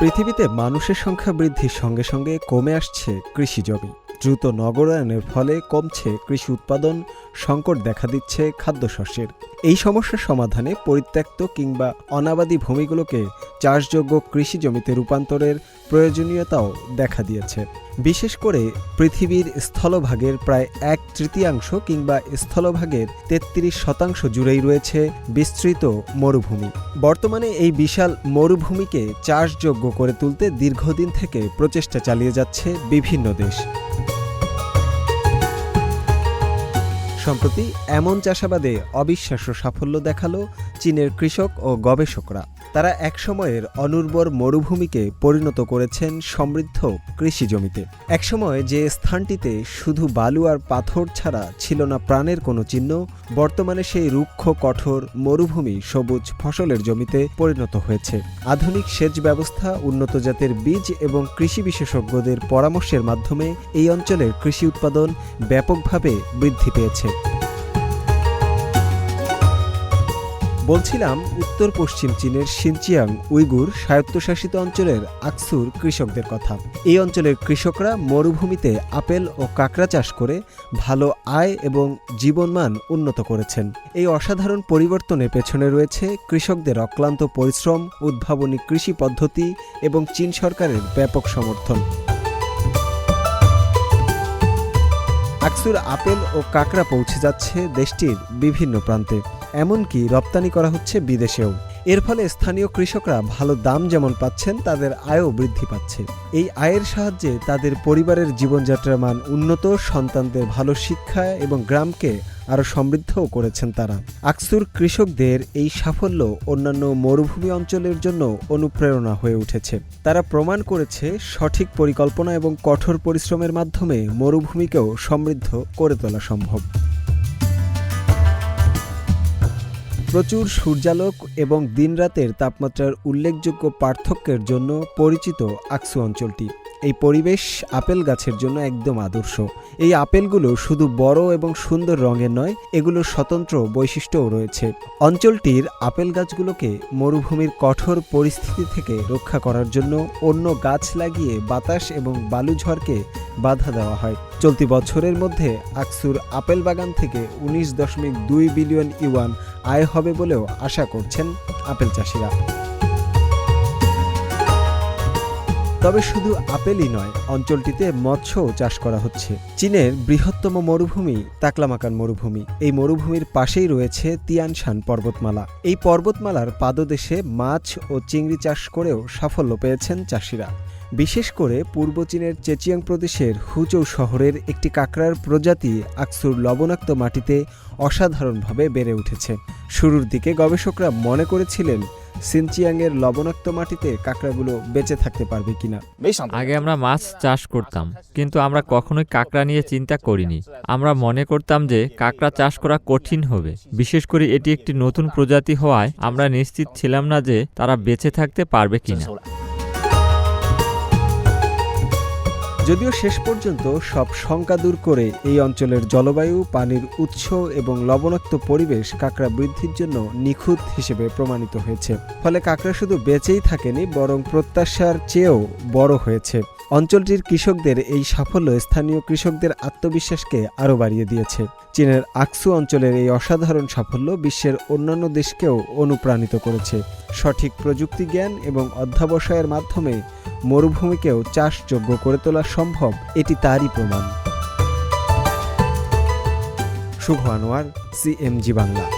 পৃথিবীতে মানুষের সংখ্যা বৃদ্ধির সঙ্গে সঙ্গে কমে আসছে কৃষি জমি। দ্রুত নগরায়নের ফলে কমছে কৃষি উৎপাদন, সংকট দেখা দিচ্ছে খাদ্যশস্যের। এই সমস্যার সমাধানে পরিত্যক্ত কিংবা অনাবাদী ভূমিগুলোকে চাষযোগ্য কৃষি জমিতে রূপান্তরের প্রয়োজনীয়তাও দেখা দিয়েছে। বিশেষ করে পৃথিবীর স্থলভাগের প্রায় এক তৃতীয়াংশ কিংবা স্থলভাগের তেত্রিশ শতাংশ জুড়েই রয়েছে বিস্তৃত মরুভূমি। বর্তমানে এই বিশাল মরুভূমিকে চাষযোগ্য করে তুলতে দীর্ঘদিন থেকে প্রচেষ্টা চালিয়ে যাচ্ছে বিভিন্ন দেশ। সম্প্রতি এমন চাষাবাদে অবিশ্বাস্য সাফল্য দেখাল চীনের কৃষক ও গবেষকরা। তারা একসময়ের অনুর্বর মরুভূমিকে পরিণত করেছেন সমৃদ্ধ কৃষি জমিতে। একসময় যে স্থানটিতে শুধু বালু আর পাথর ছাড়া ছিল না প্রাণের কোনো চিহ্ন, বর্তমানে সেই রুক্ষ, কঠোর মরুভূমি সবুজ ফসলের জমিতে পরিণত হয়েছে। আধুনিক সেচ ব্যবস্থা, উন্নত জাতের বীজ এবং কৃষি বিশেষজ্ঞদের পরামর্শের মাধ্যমে এই অঞ্চলের কৃষি উৎপাদন ব্যাপকভাবে বৃদ্ধি পেয়েছে। বলছিলাম উত্তর পশ্চিম চীনের সিনচিয়াং উইগুর স্বায়ত্তশাসিত অঞ্চলের আকসুর কৃষকদের কথা। এই অঞ্চলের কৃষকরা মরুভূমিতে আপেল ও কাঁকড়া চাষ করে ভালো আয় এবং জীবনমান উন্নত করেছেন। এই অসাধারণ পরিবর্তনের পেছনে রয়েছে কৃষকদের অক্লান্ত পরিশ্রম, উদ্ভাবনী কৃষি পদ্ধতি এবং চীন সরকারের ব্যাপক সমর্থন। আকসুর আপেল ও কাঁকড়া পৌঁছে যাচ্ছে দেশটির বিভিন্ন প্রান্তে। এমনকি রপ্তানি করা হচ্ছে বিদেশেও। এর ফলে স্থানীয় কৃষকরা ভালো দাম যেমন পাচ্ছেন, তাদের আয়ও বৃদ্ধি পাচ্ছে। এই আয়ের সাহায্যে তাদের পরিবারের জীবনযাত্রার মান উন্নত, সন্তানদের ভালো শিক্ষা এবং গ্রামকে আরও সমৃদ্ধও করেছেন তারা। আকসুর কৃষকদের এই সাফল্য অন্যান্য মরুভূমি অঞ্চলের জন্য অনুপ্রেরণা হয়ে উঠেছে। তারা প্রমাণ করেছে সঠিক পরিকল্পনা এবং কঠোর পরিশ্রমের মাধ্যমে মরুভূমিকেও সমৃদ্ধ করে তোলা সম্ভব। প্রচুর সূর্যালোক এবং দিনরাতের তাপমাত্রার উল্লেখযোগ্য পার্থক্যের জন্য পরিচিত আকসু অঞ্চলটি। এই পরিবেশ আপেল গাছের জন্য একদম আদর্শ। এই আপেলগুলো শুধু বড় এবং সুন্দর রঙের নয় এগুলোর স্বতন্ত্র বৈশিষ্ট্যও রয়েছে। অঞ্চলটির আপেল গাছগুলোকে মরুভূমির কঠোর পরিস্থিতি থেকে রক্ষা করার জন্য অন্য গাছ লাগিয়ে বাতাস এবং বালুঝড়কে বাধা দেওয়া হয়। চলতি বছরের মধ্যে আকসুর আপেল বাগান থেকে উনিশ দশমিক দুই বিলিয়ন ইউয়ান আয় হবে বলেও আশা করছেন আপেল চাষিরা। তবে শুধু আপেলই নয়, অঞ্চলটিতে মৎস্যও চাষ করা হচ্ছে। চীনের বৃহত্তম মরুভূমি তাকলামাকান মরুভূমি। এই মরুভূমির পাশেই রয়েছে তিয়ানশান পর্বতমালা। এই পর্বতমালার পাদদেশে মাছ ও চিংড়ি চাষ করেও সাফল্য পেয়েছেন চাষিরা। বিশেষ করে পূর্ব চীনের চেচিয়াং প্রদেশের হুচৌ শহরের একটি কাঁকড়ার প্রজাতি আকসুর লবণাক্ত মাটিতে অসাধারণভাবে বেড়ে উঠেছে। শুরুর দিকে গবেষকরা মনে করেছিলেন সিনচিয়াংয়ের লবণাক্ত মাটিতে কাঁকড়াগুলো বেঁচে থাকতে পারবে কিনা? আগে আমরা মাছ চাষ করতাম কিন্তু আমরা কখনোই কাঁকড়া নিয়ে চিন্তা করিনি। আমরা মনে করতাম যে কাঁকড়া চাষ করা কঠিন হবে। বিশেষ করে এটি একটি নতুন প্রজাতি হওয়ায় আমরা নিশ্চিত ছিলাম না যে তারা বেঁচে থাকতে পারবে কিনা। যদিও শেষ পর্যন্ত সব শঙ্কা দূর করে এই অঞ্চলের জলবায়ু, পানির উৎস এবং লবণাক্ত পরিবেশ কাঁকড়া বৃদ্ধির জন্য নিখুঁত হিসেবে প্রমাণিত হয়েছে। ফলে কাঁকড়া শুধু বেঁচেই থাকেনি, বরং প্রত্যাশার চেয়েও বড় হয়েছে। অঞ্চলটির কৃষকদের এই সাফল্য স্থানীয় কৃষকদের আত্মবিশ্বাসকে আরও বাড়িয়ে দিয়েছে। চীনের আকসু অঞ্চলের এই অসাধারণ সাফল্য বিশ্বের অন্যান্য দেশকেও অনুপ্রাণিত করেছে। সঠিক প্রযুক্তি জ্ঞান এবং অধ্যাবসায়ের মাধ্যমে মরুভূমিকেও চাষযোগ্য করে তোলা সম্ভব এটি তারই প্রমাণ। শুভ আনোয়ার, সিএমজি বাংলা।